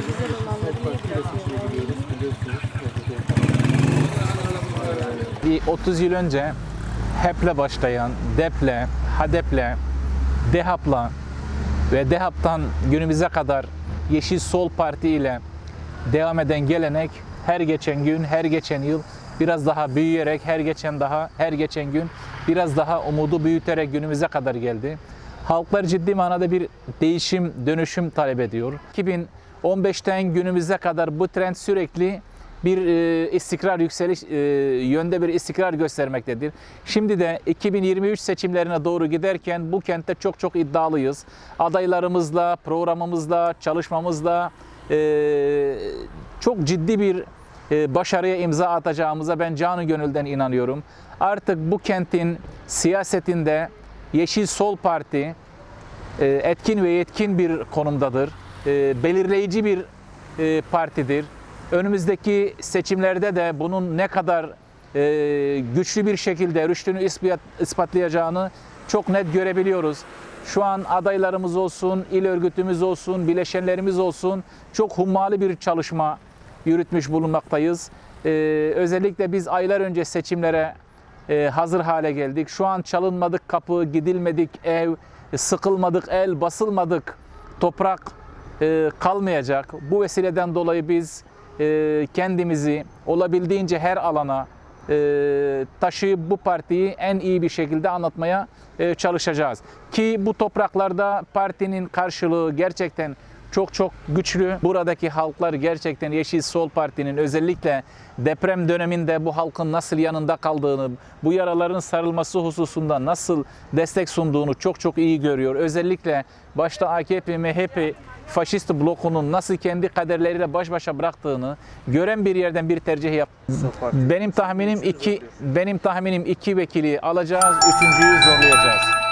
güzel olanları? Bir 30 yıl önce HEP'le başlayan, DEP'le, HADEP'le, DEHAP'la ve DEHAP'tan günümüze kadar Yeşil Sol Parti ile devam eden gelenek her geçen gün, her geçen yıl biraz daha büyüyerek, her geçen daha, her geçen gün biraz daha umudu büyüterek günümüze kadar geldi. Halklar ciddi manada bir değişim, dönüşüm talep ediyor. 2015'ten günümüze kadar bu trend sürekli bir e, istikrar yükseliş e, yönde bir istikrar göstermektedir. Şimdi de 2023 seçimlerine doğru giderken bu kentte çok çok iddialıyız. Adaylarımızla, programımızla, çalışmamızla e, çok ciddi bir e, başarıya imza atacağımıza ben canı gönülden inanıyorum. Artık bu kentin siyasetinde Yeşil Sol Parti e, etkin ve yetkin bir konumdadır. E, Belirleyici bir e, partidir. Önümüzdeki seçimlerde de bunun ne kadar e, güçlü bir şekilde rüştünü ispat- ispatlayacağını çok net görebiliyoruz. Şu an adaylarımız olsun, il örgütümüz olsun, bileşenlerimiz olsun çok hummalı bir çalışma yürütmüş bulunmaktayız. Özellikle biz aylar önce seçimlere hazır hale geldik. Şu an çalınmadık kapı, gidilmedik ev, sıkılmadık el, basılmadık toprak e, kalmayacak. Bu vesileden dolayı biz e, kendimizi olabildiğince her alana e, taşıyıp bu partiyi en iyi bir şekilde anlatmaya e, çalışacağız. Ki bu topraklarda partinin karşılığı gerçekten çok çok güçlü. Buradaki halklar gerçekten Yeşil Sol Parti'nin özellikle deprem döneminde bu halkın nasıl yanında kaldığını, bu yaraların sarılması hususunda nasıl destek sunduğunu çok çok iyi görüyor. Özellikle başta AKP, MHP faşist blokunun nasıl kendi kaderleriyle baş başa bıraktığını gören bir yerden bir tercih yap. Benim tahminim iki benim tahminim iki vekili alacağız, üçüncüyü zorlayacağız.